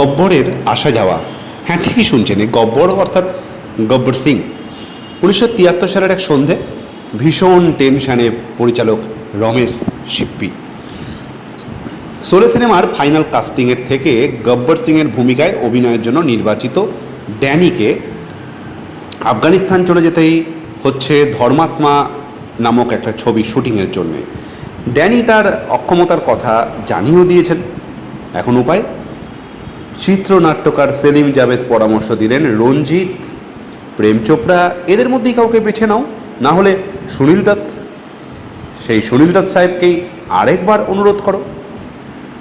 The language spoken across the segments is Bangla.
গব্বরের আসা যাওয়া। হ্যাঁ ঠিকই শুনছেন, এই গব্বর অর্থাৎ গব্বর সিং। উনিশশো তিয়াত্তর সালের এক সন্ধে ভীষণ টেনশানে পরিচালক রমেশ সিপ্পি সোলে সিনেমার ফাইনাল কাস্টিংয়ের থেকে গব্বর সিংয়ের ভূমিকায় অভিনয়ের জন্য নির্বাচিত ড্যানিকে আফগানিস্তান চলে যেতেই হচ্ছে ধর্মাত্মা নামক একটা ছবি শুটিংয়ের জন্যে। ড্যানি তার অক্ষমতার কথা জানিয়েও দিয়েছেন। এখন উপায়? চিত্রনাট্যকার সেলিম জাভেদ পরামর্শ দিলেন, রঞ্জিত, প্রেম চোপড়া, এদের মধ্যেই কাউকে বেছে নাও। না হলে সুনীল দত্ত, সেই সুনীল দত্ত সাহেবকেই আরেকবার অনুরোধ করো।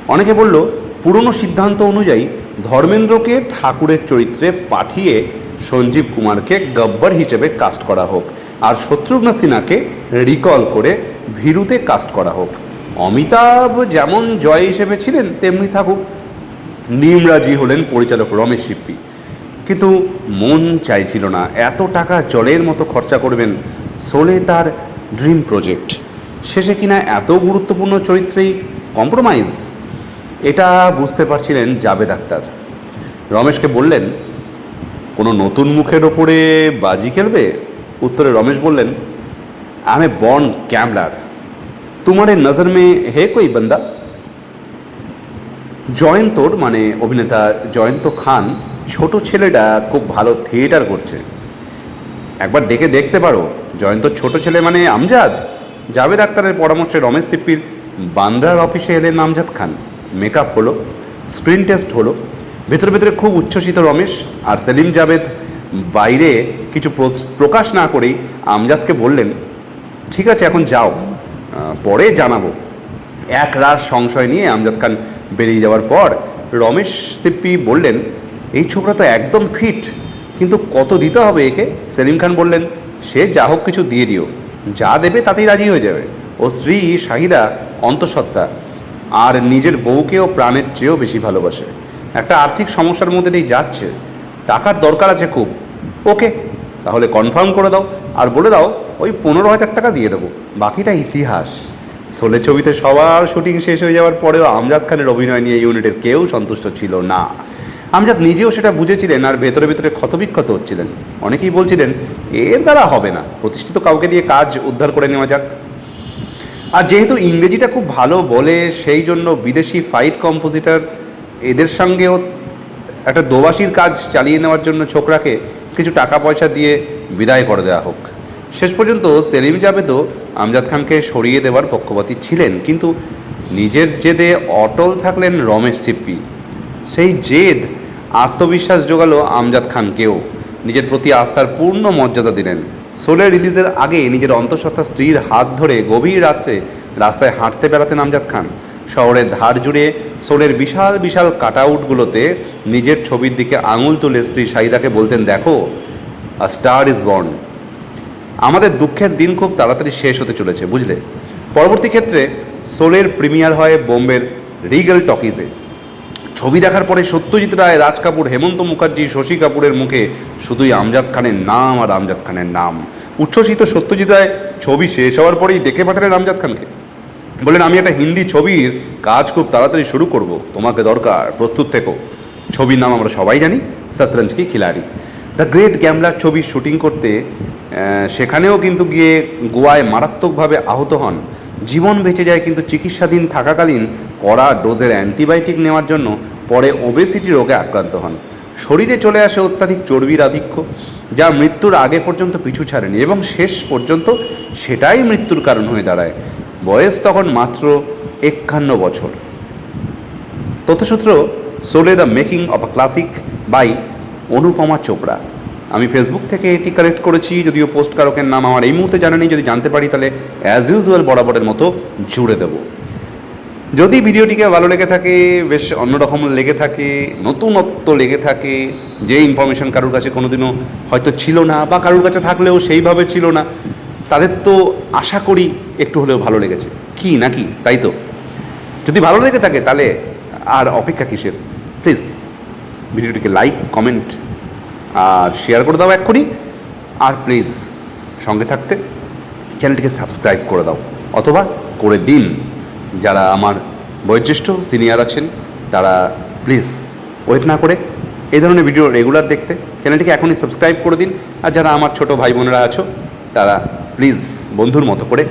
অনেকে বলল, পুরনো সিদ্ধান্ত অনুযায়ী ধর্মেন্দ্রকে ঠাকুরের চরিত্রে পাঠিয়ে সঞ্জীব কুমারকে গব্বর হিসেবে কাস্ট করা হোক আর শত্রুঘ্ন সিনহাকে রিকল করে ভীরুতে কাস্ট করা হোক। অমিতাভ যেমন জয় হিসেবে ছিলেন, তেমনি থাকুক। নিমরাজি হলেন পরিচালক রমেশ সিপ্পি কিন্তু মন চাইছিল না, এত টাকা জলের মতো খরচা করবেন সোলে তার ড্রিম প্রজেক্ট। শেষে কিনা এত গুরুত্বপূর্ণ চরিত্রেই কম্প্রোমাইজ? এটা বুঝতে পারছিলেন জাবেদ আক্তার। রমেশকে বললেন, কোনো নতুন মুখের ওপরে বাজি খেলবে? উত্তরে রমেশ বললেন, আমি বর্ন ক্যামলার। তোমারে নজর মে হে কই বন্দা? জয়ন্তর মানে অভিনেতা জয়ন্ত খান, ছোট ছেলেটা খুব ভালো থিয়েটার করছে। একবার ডেকে দেখতে পারো, জয়ন্তর ছোট ছেলে মানে আমজাদ। জাভেদ আক্তারের পরামর্শে রমেশ সিপ্পির বান্দ্রার অফিসে এলেন আমজাদ খান। মেকআপ হলো, স্ক্রিন টেস্ট হলো, ভেতরে ভেতরে খুব উচ্ছ্বসিত রমেশ আর সেলিম জাভেদ বাইরে কিছু প্রকাশ না করেই আমজাদকে বললেন, ঠিক আছে, এখন যাও পরে জানাব। এক রাত সংশয় নিয়ে আমজাদ খান বেরিয়ে যাওয়ার পর রমেশ সিপ্পি বললেন, এই ছোকরা তো একদম ফিট, কিন্তু কত দিতে হবে একে? সেলিম খান বললেন, সে যা হোক কিছু দিয়ে দিও, যা দেবে তাতেই রাজি হয়ে যাবে। ও স্ত্রী শাহিদা অন্তঃসত্ত্বা, আর নিজের বউকেও প্রাণের চেয়েও বেশি ভালোবাসে। একটা আর্থিক সমস্যার মধ্যে দিয়ে যাচ্ছে, টাকার দরকার আছে খুব। ওকে, তাহলে কনফার্ম করে দাও, আর বলে দাও, ওই পনেরো হাজার টাকা দিয়ে দেবো, বাকিটা ইতিহাস। সোলে ছবিতে সবার শুটিং শেষ হয়ে যাওয়ার পরেও আমজাদ খানের অভিনয় নিয়ে ইউনিটের কেউ সন্তুষ্ট ছিল না। আমজাদ নিজেও সেটা বুঝেছিলেন আর ভেতরে ভেতরে ক্ষতবিক্ষত হচ্ছিলেন। অনেকেই বলছিলেন, এর দ্বারা হবে না। প্রতিষ্ঠিত কাউকে দিয়ে কাজ উদ্ধার করে নেওয়া যাক। আর যেহেতু ইংরেজিটা খুব ভালো বলে, সেই জন্য বিদেশি ফাইট কম্পোজিটর এদের সঙ্গেও একটা দোবাসির কাজ চালিয়ে নেওয়ার জন্য ছোকরাকে কিছু টাকা পয়সা দিয়ে বিদায় করে দেওয়া হোক। শেষ পর্যন্ত সেলিম জাবেদও আমজাদ খানকে সরিয়ে দেওয়ার পক্ষপাতী ছিলেন, কিন্তু নিজের জেদে অটল থাকলেন রমেশ সিপ্পি। সেই জেদ আত্মবিশ্বাস জোগালো আমজাদ খানকেও। নিজের প্রতি আস্থার পূর্ণ মর্যাদা দিলেন। সোলে রিলিজের আগে নিজের অন্তঃসত্ত্বা স্ত্রীর হাত ধরে গভীর রাত্রে রাস্তায় হাঁটতে বেড়াতেন আমজাদ খান। শহরের ধার জুড়ে সোলের বিশাল বিশাল কাটআউটগুলোতে নিজের ছবির দিকে আঙুল তুলে স্ত্রী শাহিদাকে বলতেন, দেখো আ স্টার ইজ বর্ন আমাদের দুঃখের দিন খুব তাড়াতাড়ি শেষ হতে চলেছে, বুঝলে? পরবর্তী ক্ষেত্রে সোলের প্রিমিয়ার হয় বোম্বের রিগেল টকিজে। ছবি দেখার পরে সত্যজিৎ রায়, রাজ কাপুর, হেমন্ত মুখার্জি, শশী কাপুরের মুখে শুধুই আমজাদ খানের নাম আর আমজাদ খানের নাম। উচ্ছ্বসিত সত্যজিৎ রায় ছবি শেষ হওয়ার পরেই ডেকে পাঠালেন আমজাদ খানকে। বললেন, আমি একটা হিন্দি ছবির কাজ খুব তাড়াতাড়ি শুরু করব, তোমাকে দরকার, প্রস্তুত থেকো। ছবির নাম আমরা সবাই জানি শতরঞ্জ কি খিলাড়ি। দ্য গ্রেট গ্যামলার ছবির শুটিং করতে সেখানেও কিন্তু গিয়ে গোয়ায় মারাত্মকভাবে আহত হন। জীবন বেঁচে যায় কিন্তু চিকিৎসাধীন থাকাকালীন কড়া ডোজের অ্যান্টিবায়োটিক নেওয়ার জন্য পরে ওবেসিটি রোগে আক্রান্ত হন। শরীরে চলে আসে অত্যাধিক চর্বির আধিক্য, যা মৃত্যুর আগে পর্যন্ত পিছু ছাড়েনি এবং শেষ পর্যন্ত সেটাই মৃত্যুর কারণ হয়ে দাঁড়ায়। বয়স তখন মাত্র একান্ন বছর। তথ্যসূত্র Sholay the making of a classic by Anupama Chopra. আমি ফেসবুক থেকে এটি কালেক্ট করেছি, যদিও পোস্ট কারকের নাম আমার এই মুহূর্তে জানা নেই, যদি জানতে পারি তাহলে অ্যাজ ইউজুয়াল বরাবরের মতো জুড়ে দেব। যদি ভিডিওটিকে ভালো লেগে থাকে, বেশ অন্যরকম লেগে থাকে, নতুনত্ব লেগে থাকে, যে ইনফরমেশন কারোর কাছে কোনোদিনও হয়তো ছিল না বা কারোর কাছে থাকলেও সেইভাবে ছিল না, তাদের তো আশা করি একটু হলেও ভালো লেগেছে। কি নাকি? তাই তো? যদি ভালো লেগে থাকে তাহলে আর অপেক্ষা কিসের? প্লিজ ভিডিওটিকে লাইক কমেন্ট আর শেয়ার করে দাও এক্ষুনি। আর প্লিজ সঙ্গে থাকতে চ্যানেলটিকে সাবস্ক্রাইব করে দাও। অথবা করে দিন যারা আমার বয়োজ্যেষ্ঠ সিনিয়র আছেন, তারা প্লিজ ওয়েট না করে এই ধরনের ভিডিও রেগুলার দেখতে। চ্যানেলটিকে এখনই সাবস্ক্রাইব করে দিন। আর যারা আমার ছোট ভাই বোনেরা আছো, তারা প্লিজ বন্ধুর মতো করে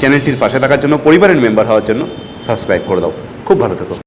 চ্যানেলটির পাশে থাকার জন্য, পরিবারের মেম্বার হওয়ার জন্য সাবস্ক্রাইব করে দাও। খুব ভালো থেকো।